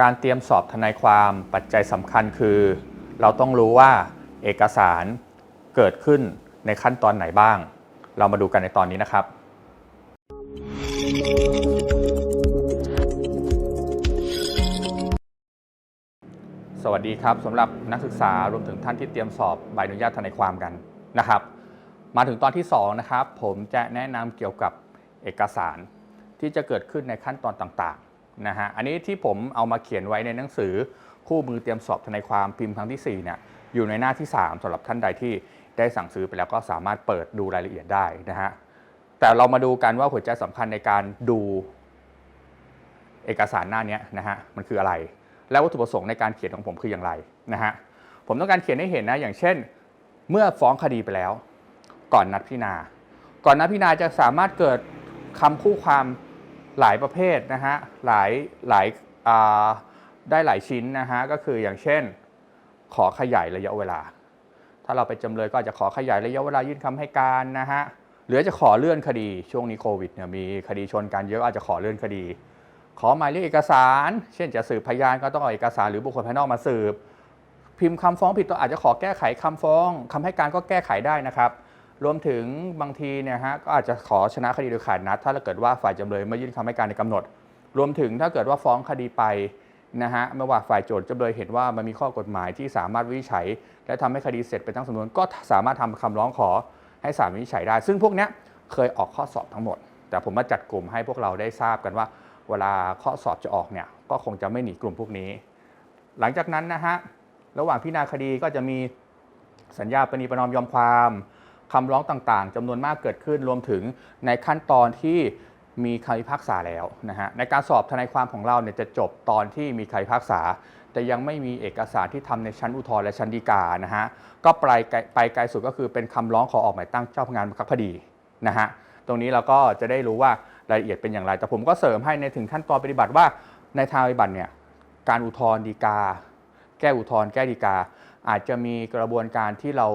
การเตรียมสอบทนายความปัจจัยสำคัญคือ เราต้องรู้ว่าเอกสารเกิดขึ้นในขั้นตอนไหนบ้าง เรามาดูกันในตอนนี้นะครับ สวัสดีครับสำหรับนักศึกษารวมถึงท่านที่เตรียมสอบใบอนุญาตทนายความกันนะครับ มาถึงตอนที่2นะครับผมจะแนะนำเกี่ยวกับเอกสารที่จะเกิดขึ้นในขั้นตอนต่างๆ นะฮะอันนี้ที่ผมเอามาเขียนไว้ในหนังสือคู่มือเตรียมสอบทนายความพิมพ์ครั้งที่4เนี่ยอยู่ในหน้าที่ 3สำหรับท่านใดที่ได้สั่งซื้อไปแล้วก็สามารถเปิดดูรายละเอียดได้นะฮะแต่เรามาดูกันว่าหัวใจสำคัญในการดูเอกสารหน้านี้นะฮะมันคืออะไร แล้ววัตถุประสงค์ในการเขียนของผมคืออย่างไรนะฮะผมต้องการเขียนให้เห็นนะอย่างเช่น เมื่อฟ้องคดีไปแล้ว ก่อนนัดพิจารณาก่อนนัดพิจารณาจะสามารถเกิดคำคู่ความ หลายประเภทนะฮะหลายหลายได้หลายชิ้นนะฮะก็คืออย่างเช่น ขอขยายระยะเวลา ถ้าเราไปจำเลยก็อาจจะขอขยายระยะเวลายื่นคำให้การนะฮะหรือจจะขอเลื่อนคดีช่วงนี้โควิดเนี่ยมีคดีชนกันเยอะอาจจะขอเลื่อนคดี ขอหมายเรียกเอกสาร เช่นจะสืบพยานก็ต้องเอาเอกสารหรือบุคคลภายนอกมาสืบ พิมพ์คำฟ้องผิดตัวอาจจะขอแก้ไขคำฟ้องคำให้การก็แก้ไขได้นะครับ รวมถึงบางทีเนี่ยฮะก็อาจจะขอชนะคดีโดยขาดนัด ถ้าเกิดว่าฝ่ายจำเลยไม่ยื่นคำให้การในกำหนด รวมถึงถ้าเกิดว่าฟ้องคดีไปนะฮะไม่ว่าฝ่ายโจทย์จำเลยเห็นว่ามันมีข้อกฎหมายที่สามารถวินิจฉัย และทำให้คดีเสร็จเป็นทั้งสำนวน ก็สามารถทำคำร้องขอให้ศาลวินิจฉัยได้ ซึ่งพวกนี้เคยออกข้อสอบทั้งหมด แต่ผมมาจัดกลุ่มให้พวกเราได้ทราบกันว่า เวลาข้อสอบจะออกเนี่ยก็คงจะไม่หนีกลุ่มพวกนี้ หลังจากนั้นนะฮะระหว่างพิจารณาคดีก็จะมีสัญญาปณีประนอมยอมความ คำร้องต่างๆจำนวนมากเกิดขึ้นรวมถึงในขั้นตอนที่มีคำพิพากษาแล้วนะฮะในการสอบทนายความของเราเนี่ยจะจบตอนที่มีคำพิพากษา แต่ยังไม่มีเอกสารที่ทำในชั้นอุทธรณ์และชั้นฎีกานะฮะก็ไปไกลไปไกลสุดก็คือเป็นคำร้องขอออกหมายตั้งเจ้าพนักงานบังคับคดีนะฮะตรงนี้เราก็จะได้รู้ว่ารายละเอียดเป็นอย่างไร แต่ผมก็เสริมให้ในถึงขั้นตอนปฏิบัติว่าในทางปฏิบัติเนี่ยการอุทธรณ์ฎีกา แก้อุทธรณ์แก้ฎีกา อาจจะมีกระบวนการที่เรา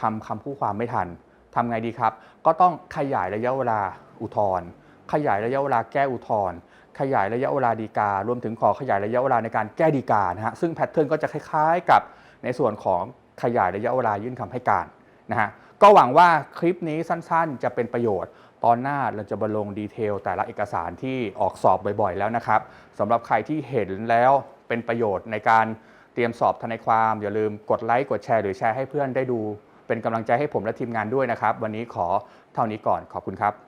ทำคำคู่ความไม่ทันทำไงดีครับ ก็ต้องขยายระยะเวลาอุทธรณ์ขยายระยะเวลาแก้อุทธรณ์ขยายระยะเวลาฎีการวมถึงขอขยายระยะเวลาในการแก้ฎีกานะฮะซึ่งแพทเทิร์นก็จะคล้ายๆ กับในส่วนของขยายระยะเวลายื่นคำให้การนะฮะก็หวังว่าคลิปนี้สั้นๆ จะเป็นประโยชน์ ตอนหน้าเราจะบรรลงดีเทล แต่ละเอกสารที่ออกสอบบ่อยๆ แล้วนะครับสำหรับใครที่เห็นแล้วเป็นประโยชน์ในการเตรียมสอบทนายความ อย่าลืมกดไลค์กดแชร์หรือแชร์ให้เพื่อนได้ดู เป็นกำลังใจให้ผมและทีมงานด้วยนะครับ วันนี้ขอเท่านี้ก่อนขอบคุณครับ